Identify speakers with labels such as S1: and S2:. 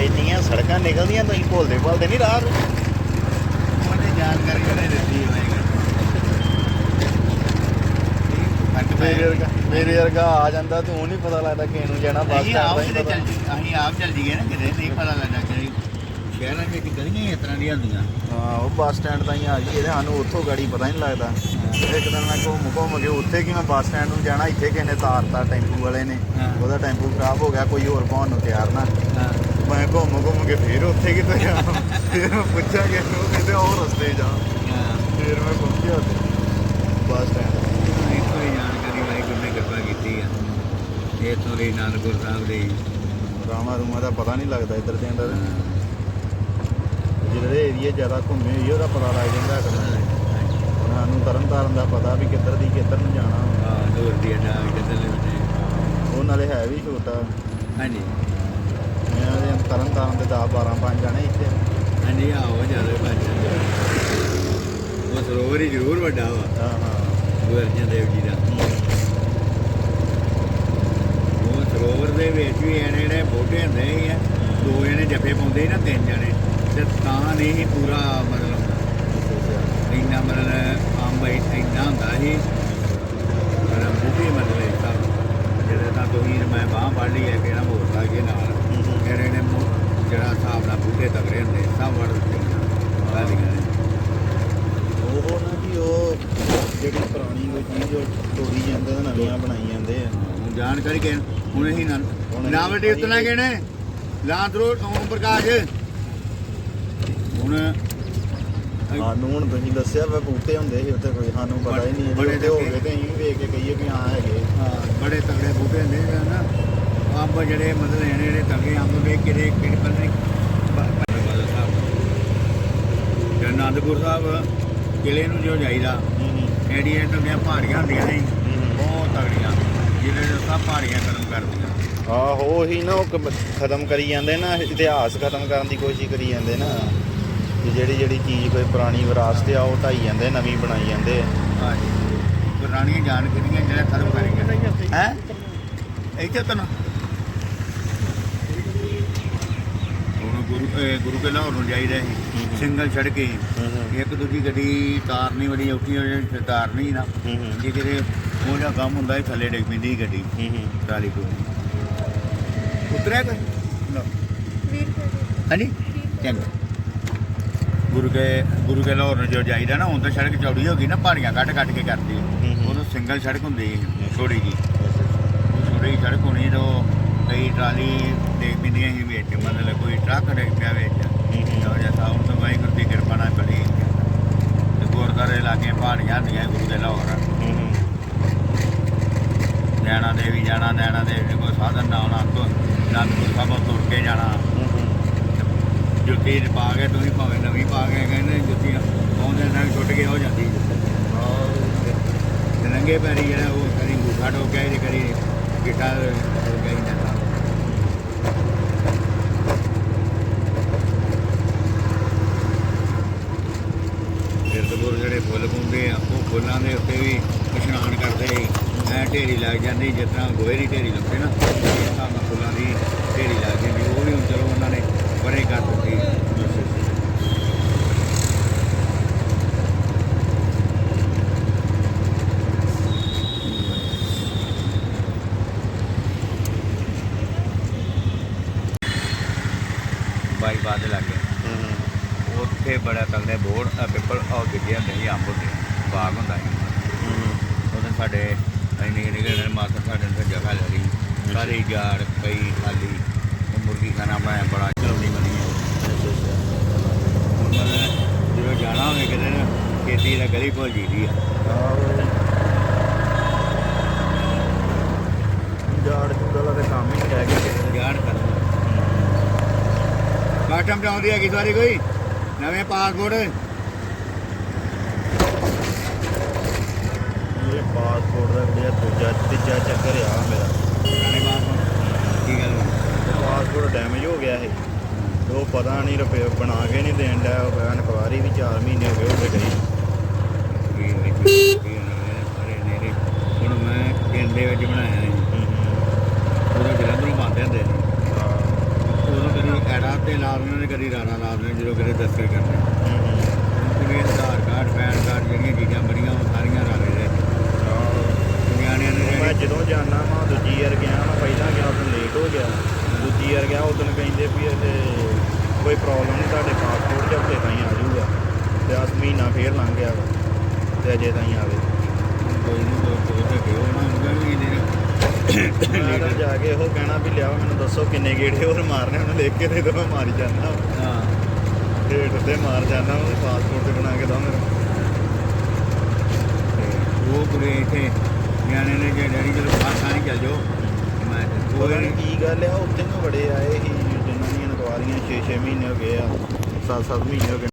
S1: ਇੰਨੀਆਂ ਸੜਕਾਂ ਨਿਕਲਦੀਆਂ ਤੁਸੀਂ ਭੁੱਲਦੇ ਭੁੱਲਦੇ ਨਹੀਂ ਰਾਹ ਨੂੰ।
S2: ਉਹਨੇ ਜਾਣਕਾਰੀ ਉਹਨੇ ਦਿੱਤੀ
S1: ਮੇਰੇ ਵਰਗਾ ਮੇਰੇ ਵਰਗਾ ਆ ਜਾਂਦਾ ਤੂੰ ਨਹੀਂ ਪਤਾ ਲੱਗਦਾ ਕਿ ਨੂੰ ਜਾਣਾ ਬੱਸ
S2: ਅਸੀਂ ਆਪ ਕਿਤੇ ਚੱਲ ਜੀ ਅਸੀਂ ਆਪ ਚੱਲ ਜੀਏ ਨਾ ਕਿਤੇ ਨਹੀਂ ਪਤਾ ਲੱਗਦਾ ਕਿ ਸ਼ਹਿਰਾਂ ਵਿੱਚ ਗਲੀਆਂ ਇਸ ਤਰ੍ਹਾਂ ਦੀਆਂ ਹੁੰਦੀਆਂ।
S1: ਹਾਂ ਉਹ ਬੱਸ ਸਟੈਂਡ ਤਾਂ ਹੀ ਆ ਗਈ ਇਹਦੇ ਸਾਨੂੰ ਉੱਥੋਂ ਗਾੜੀ ਪਤਾ ਨਹੀਂ ਲੱਗਦਾ। ਇੱਕ ਦਿਨ ਮੈਂ ਘੁੰਮ ਘੁੰਮ ਕੇ ਉੱਥੇ ਕਿ ਮੈਂ ਬੱਸ ਸਟੈਂਡ ਨੂੰ ਜਾਣਾ ਇੱਥੇ ਕਿਸੇ ਨੇ ਤਾਰਤਾ ਟੈਂਪੂ ਵਾਲੇ ਨੇ। ਉਹਦਾ ਟੈਂਪੂ ਖਰਾਬ ਹੋ ਗਿਆ ਕੋਈ ਹੋਰ ਪਾਉਣ ਨੂੰ ਤਿਆਰ ਨਾ। ਮੈਂ ਘੁੰਮ ਘੁੰਮ ਕੇ ਫੇਰ ਉੱਥੇ ਕਿਤੇ ਜਾਣਾ ਫਿਰ ਮੈਂ ਪੁੱਛਿਆ ਕਿ ਉਹ ਕਹਿੰਦੇ ਉਹ ਰਸਤੇ ਜਾ ਫਿਰ ਮੈਂ ਪਹੁੰਚਿਆ ਉੱਥੇ। Bus stand.
S2: ਇੱਥੋਂ ਹੀ ਜਾਣਕਾਰੀ ਵਾਹਿਗੁਰੂ ਨੇ ਕਿਰਪਾ ਕੀਤੀ ਆ। ਇੱਥੋਂ ਦੇ ਨਾਨਕਪੁਰ ਸਾਹਿਬ ਦੇ।
S1: ਰਾਮਾ ਰੂਮਾ ਦਾ ਪਤਾ ਨਹੀਂ ਲੱਗਦਾ ਇੱਧਰ ਦੇ ਅੰਦਰ। ਜਿਹੜੇ ਏਰੀਏ ਜ਼ਿਆਦਾ ਘੁੰਮੇ ਹੋਈ ਉਹਦਾ ਪਤਾ ਲੱਗ ਜਾਂਦਾ ਹੁਣ ਸਾਨੂੰ ਤਰਨ ਤਾਰਨ ਦਾ ਪਤਾ ਵੀ ਕਿੱਧਰ ਦੀ ਕਿੱਧਰ ਨੂੰ ਜਾਣਾ।
S2: ਹਾਂ ਦੂਰ ਦੀ ਅੱਡਾ ਕਿੱਧਰ ਲੈ
S1: ਉਹ ਨਾਲੇ ਹੈ ਵੀ ਛੋਟਾ।
S2: ਹਾਂਜੀ।
S1: ਤਰਨ ਤਾਰਨ ਦੇ 10 12 5 ਜਾਣੇ ਇੱਥੇ।
S2: ਹਾਂਜੀ ਆਓ ਜ਼ਿਆਦਾ ਭੱਜ ਉਹ ਸਰੋਵਰ ਹੀ ਜ਼ਰੂਰ ਵੱਡਾ ਵਾ।
S1: ਹਾਂ ਹਾਂ।
S2: ਗੁਰੂ ਅਰਜਨ ਦੇਵ ਜੀ ਦਾ। ਉਹ ਸਰੋਵਰ ਦੇ ਵਿੱਚ ਵੀ ਐਨੇ ਜਿਹੜੇ ਬੋਟੇ ਹੁੰਦੇ ਸੀ ਆ। ਦੋ ਜਣੇ ਜੱਫੇ ਪਾਉਂਦੇ ਨਾ ਤਿੰਨ ਜਣੇ। ਤੇ ਤਾਂ ਨਹੀਂ ਪੂਰਾ ਮਤਲਬ ਇੰਨਾ ਮਤਲਬ ਆਮ ਬਾਈ ਇੰਨਾ ਹੁੰਦਾ ਸੀ। ਮਤਲਬ ਬੁੱਢੀ ਮਤਲਬ ਇਹ ਸਭ ਜਿਹੜੇ ਤਾਂ ਤੁਸੀਂ ਮੈਂ ਬਾਹ ਫੜ ਲਈ ਹੈ ਕਿਹੜਾ ਹੋਰ ਲਾ ਕੇ ਨਾਲ। ਜਿਹੜੇ ਨੇ ਜਿਹੜਾ ਹਿਸਾਬ ਨਾਲ ਬੁੱਢੇ ਤਗੜੇ ਹੁੰਦੇ ਸਭ ਵੜ ਦਿੱਤੇ
S1: ਉਹ ਨਾ ਕਿ ਉਹ ਜਿਹੜੀ ਪੁਰਾਣੀ ਕੋਈ ਚੀਜ਼ ਉਹ ਤੋੜੀ ਜਾਂਦੇ ਤੇ ਨਵੀਆਂ ਬਣਾਈ ਜਾਂਦੇ ਆ।
S2: ਹੁਣ ਜਾਣਕਾਰੀ ਕਿ ਹੁਣ ਅਸੀਂ ਨਾ ਨਾਵਟੀ ਉਤਨਾ ਕਿਹਨੇ ਲਾਂਦਰੋ ਓਮ ਪ੍ਰਕਾਸ਼। ਹੁਣ
S1: ਸਾਨੂੰ ਹੁਣ ਤੁਸੀਂ ਦੱਸਿਆ ਵਾ ਬੂਟੇ ਹੁੰਦੇ ਸੀ ਉੱਥੇ ਕੋਈ ਸਾਨੂੰ ਪਤਾ ਹੀ ਨਹੀਂ
S2: ਬੜੇ
S1: ਬੜੇ ਹੋ। ਗਏ ਤੇ ਅਸੀਂ ਵੀ ਵੇਖ ਕੇ ਕਹੀਏ ਵੀ ਹਾਂ ਹੈਗੇ।
S2: ਹਾਂ, ਬੜੇ ਤਗੜੇ ਬੂਟੇ ਹੁੰਦੇ ਆ ਨਾ। ਅੰਬ ਜਿਹੜੇ ਮਤਲਬ ਇਹਨੇ ਜਿਹੜੇ ਤਗੜੇ ਅੰਬ ਵੇਖ ਕਿਹੜੇ ਕਿਹੜੇ ਪਤਾ ਨਹੀਂ ਬਦਲ ਸਾਹਿਬ। ਕਿਲੇ ਨੂੰ ਜੋ ਜਾਈਦਾ ਐਡੀ ਐਡ ਦੀਆਂ ਪਹਾੜੀਆਂ ਹੁੰਦੀਆਂ ਨੇ ਬਹੁਤ ਤਗੜੀਆਂ ਨਾਲ ਸਭ ਪਹਾੜੀਆਂ ਖਤਮ ਕਰਦੀਆਂ
S1: ਆਹੋ ਉਹੀ ਨਾ ਉਹ ਖਤਮ ਕਰੀ ਜਾਂਦੇ ਨਾ ਇਤਿਹਾਸ ਖਤਮ ਕਰਨ ਦੀ ਕੋਸ਼ਿਸ਼ ਕਰੀ ਜਾਂਦੇ ਨਾ। ਜਿਹੜੀ ਜਿਹੜੀ ਚੀਜ਼ ਕੋਈ ਪੁਰਾਣੀ ਵਿਰਾਸਤ ਆ ਉਹ ਢਾਈ ਜਾਂਦੇ ਨਵੀਂ ਬਣਾਈ ਜਾਂਦੇ।
S2: ਹਾਂਜੀ। ਪੁਰਾਣੀਆਂ ਜਾਣਕਾਰੀਆਂ ਜਿਹੜਾ ਖਤਮ ਕਰੀਆਂ ਹੈ? ਇੱਥੇ ਤਾਂ ਨਾ ਹੁਣ ਗੁਰੂ ਇਹ ਗੁਰੂ ਕੇ ਲਾਹੌਰ ਨੂੰ ਜਾਈਦਾ ਸੀ। ਸਿੰਗਲ ਸੜਕੇ ਇੱਕ ਦੂਜੀ ਗੱਡੀ ਤਾਰਨੀ ਵਾਲੀ ਔਖੀ ਹੋ ਜਾਂਦੀ ਫਿਰ ਤਾਰਨੀ ਨਾ ਜੇ ਕਿਤੇ ਉਹ ਜਿਹਾ ਕੰਮ ਹੁੰਦਾ ਸੀ ਥੱਲੇ ਡਿੱਗ ਪੈਂਦੀ ਸੀ ਗੱਡੀ। ਟਰਾਲੀ ਕੋਲ ਉਤਰਿਆ ਕੋਈ? ਨਾ ਹਾਂਜੀ? ਚੰਗਾ। ਗੁਰੂ ਕੇ ਗੁਰੂ ਕੇ ਲਾਹੌਰ ਨੂੰ ਜੋ ਜਾਈਦਾ ਨਾ ਹੁਣ ਤਾਂ ਸੜਕ ਚੌੜੀ ਹੋ ਗਈ ਨਾ ਪਹਾੜੀਆਂ ਕੱਟ ਕੱਟ ਕੇ ਕਰਦੀ।
S1: ਹੂੰ ਹੂੰ।
S2: ਉਦੋਂ ਸਿੰਗਲ ਸੜਕ ਹੁੰਦੀ ਸੀ ਥੋੜੀ ਜੀ ਥੋੜੀ ਸੜਕ ਹੋਣੀ ਤੋਂ ਕਈ ਟਰਾਲੀ ਦੇਖ ਪਿੰਦੀਆਂ ਸੀ ਵਿੱਚ ਮਤਲਬ ਕੋਈ ਟਰੱਕ ਡਿੱਗ ਪਿਆ ਵਿੱਚ। ਜੋ ਜਿਹਾ ਸਾਉਂ ਤੋਂ ਵਾਹਿਗੁਰੂ ਦੀ ਕਿਰਪਾ ਨਾਲ ਬੜੀ ਤੇ ਗੁਰਦਾਰੇ ਲਾਗੇ ਪਹਾੜੀਆਂ ਹੁੰਦੀਆਂ ਗੁਰੂ ਕੇ ਲਾਹੌਰ। ਨੈਣਾ ਦੇਵੀ ਜਾਣਾ ਨੈਣਾ ਦੇਵੀ ਦੇ ਕੋਈ ਸਾਧਨ ਨਾ ਆਉਣਾ ਤੋਂ ਅਨੰਦਪੁਰ ਸਾਹਿਬੋਂ ਤੁਰ ਕੇ ਜਾਣਾ। ਜੁੱਤੀ ਪਾ ਕੇ ਤੁਸੀਂ ਭਾਵੇਂ ਨਵੀਂ ਪਾ ਕੇ ਕਹਿੰਦੇ ਜੁੱਤੀ ਪਾਉਂਦੇ ਨਾਲ ਟੁੱਟ ਕੇ ਹੋ ਜਾਂਦੀ ਤੇ ਨੰਗੇ ਪੈਰੀ ਜਿਹੜਾ ਉਹ ਕਰੀ ਗੁੱਠਾ ਠੋਕ ਗਿਆ ਜੇ ਕਰੀ ਗਿੱਟਾ ਹੋ ਗਿਆ ਹੀ ਜਾਂਦਾ ਕਿਰਤਪੁਰ ਜਿਹੜੇ ਫੁੱਲ ਪਾਉਂਦੇ ਆ ਉਹ ਫੁੱਲਾਂ ਦੇ ਉੱਤੇ ਵੀ ਇਸ਼ਨਾਨ ਕਰਦੇ ਐ ਢੇਰੀ ਲੱਗ ਜਾਂਦੀ ਜਿਸ ਤਰ੍ਹਾਂ ਗੋਹੇ ਦੀ ਢੇਰੀ ਲੱਗਦੇ ਨਾ ਇਸ ਨਾਲ ਫੁੱਲਾਂ ਦੀ ਢੇਰੀ ਲੱਗ ਜਾਂਦੀ ਉਹ ਵੀ ਹੁਣ ਚਲੋ ਉਹਨਾਂ ਨੇ ਪਰੇ ਕਰ ਦਿੱਤੀ। ਬਾਈ ਬਾਦ ਲੱਗੇ ਉੱਥੇ ਬੜਾ ਤਗੜੇ ਬੋੜ ਅ, ਪਿੱਪਲ ਉਹ ਗਿੱਜੇ ਹੁੰਦੇ ਸੀ ਅੰਬ ਹੁੰਦੇ ਬਾਗ ਹੁੰਦਾ ਉਹਦੇ ਸਾਡੇ ਇੰਨੇ ਨਿਕਲੇ ਨੇ ਮਾਤਾ ਸਾਡੇ ਨੇ ਜਗ੍ਹਾ ਲੈ ਲਈ। ਸਾਰੀ ਜਾੜ ਪਈ ਖਾਲੀ ਮੁਰਗੀ ਖਾਣਾ ਬਣਾਇਆ ਬੜਾ ਚਲੌਣੀ ਬਣੀ ਹੈ। ਹੁਣ ਮਤਲਬ ਜਦੋਂ ਜਾਣਾ ਹੋਵੇ ਕਿਤੇ ਨਾ ਖੇਤੀ ਦਾ ਗਲੀ ਭੁੱਲ ਜੀਦੀ ਆ।
S1: ਜਾੜ ਜੂੜਾ ਦਾ ਕੰਮ ਹੀ ਰਹਿ ਗਿਆ।
S2: ਜਾੜ ਕਰ ਕਾਟਮ ਚਾਉਂਦੀ ਹੈ ਕਿਸ ਵਾਰੀ ਕੋਈ? ਨਵੇਂ ਪਾਸਪੋਰਟ?
S1: ਇਹ ਪਾਸਪੋਰਟ ਦਾ ਜਿਹੜਾ ਦੂਜਾ ਤੀਜਾ ਚੱਕਰ ਆ ਮੇਰਾ।
S2: ਕੀ ਗੱਲ?
S1: ਪਾਸਪੋਰਟ ਡੈਮੇਜ ਹੋ ਗਿਆ ਇਹ। ਤੇ ਉਹ ਪਤਾ ਨਹੀਂ ਰੁਪਏ ਬਣਾ ਕੇ ਨਹੀਂ ਦੇਣ ਡਿਆ ਉਹ ਇਨਕੁਆਰੀ ਵੀ 4 ਮਹੀਨੇ ਹੋ ਗਏ ਉਹਦੇ ਗਈ।
S2: ਹੁਣ ਮੈਂ ਪਿੰਡ ਦੇ ਵਿੱਚ ਬਣਾਇਆ ਸੀ ਉਦੋਂ ਜਲੰਧਰੋਂ ਹੁੰਦੇ ਉਦੋਂ ਕਦੀ ਤੇ ਲਾ ਦਿੰਦੇ ਨੇ ਕਦੀ ਰਾਣਾ ਲਾ ਦਿੰਦੇ ਨੇ ਜਦੋਂ ਕਦੇ ਦਸਤਖਤ ਕਰਦੇ
S1: ਹੂੰ ਹੂੰ
S2: ਕੁੜੀ ਦੇ ਆਧਾਰ ਕਾਰਡ ਪੈਨ ਕਾਰਡ ਜਿਹੜੀਆਂ ਚੀਜ਼ਾਂ ਬੜੀਆਂ ਉਹ ਸਾਰੀਆਂ ਲਾ ਦੇ ਨਿਆਣਿਆਂ ਨੇ
S1: ਮੈਂ
S2: ਜਿਹੜੇ
S1: ਜਦੋਂ ਜਾਣਾ ਮੈਂ ਦੂਜੀ ਵਾਰ ਗਿਆ ਮੈਂ ਪਹਿਲਾਂ ਗਿਆ ਉਦੋਂ ਲੇਟ ਹੋ ਗਿਆ ਦੂਜੀ ਵਾਰ ਗਿਆ ਉਦੋਂ ਕਹਿੰਦੇ ਵੀ ਇਹ ਕੋਈ ਪ੍ਰੋਬਲਮ ਨਹੀਂ ਤੁਹਾਡੇ ਪਾਸਪੋਰਟ ਜਾਂ ਉੱਤੇ ਤਾਈਂ ਆ ਜਾਊਗਾ। ਤੇ ਆਸ ਮਹੀਨਾ ਫੇਰ ਲੰਘ ਗਿਆ ਵਾ ਤੇ ਅਜੇ ਤਾਈਂ ਆਵੇ।
S2: ਕੋਈ ਨਹੀਂ ਕੋਈ ਕੋਈ ਤੇ ਨਾ ਉਹਨਾਂ ਨੇ
S1: ਮੈਂ ਤਾਂ ਜਾ ਕੇ ਉਹ ਕਹਿਣਾ ਵੀ ਲਿਆਓ ਮੈਨੂੰ ਦੱਸੋ ਕਿੰਨੇ ਗੇੜੇ ਹੋਰ ਮਾਰਨੇ ਉਹਨੂੰ ਲਿਖ ਕੇ ਦੇ ਦੋ ਮੈਂ ਮਾਰੀ ਜਾਂਦਾ
S2: ਹਾਂ।
S1: ਢੇਡ ਤੇ ਮਾਰ ਜਾਂਦਾ ਉਹ ਪਾਸਪੋਰਟ ਤੇ ਬਣਾ ਕੇ ਦੋ ਮੇਰਾ
S2: ਤੇ ਉਹ ਕੁੜੀ ਇੱਥੇ ਨਿਆਣੇ ਨੇ ਜੇ ਡੈਡੀ ਚਲੋ ਬਾਹਰ ਨਹੀਂ ਚੱਲ ਜਾਓ। ਮੈਂ ਕੋਈ ਨਹੀਂ
S1: ਨਹੀਂ ਕੀ ਗੱਲ ਆ ਉੱਥੇ ਨੂੰ ਬੜੇ ਆਏ ਸੀ। ਜਿਨ੍ਹਾਂ ਦੀਆਂ ਨਕਵਾਰੀਆਂ 6-6 ਮਹੀਨੇ ਹੋ ਗਏ ਆ 7-7 ਮਹੀਨੇ ਹੋ ਗਏ।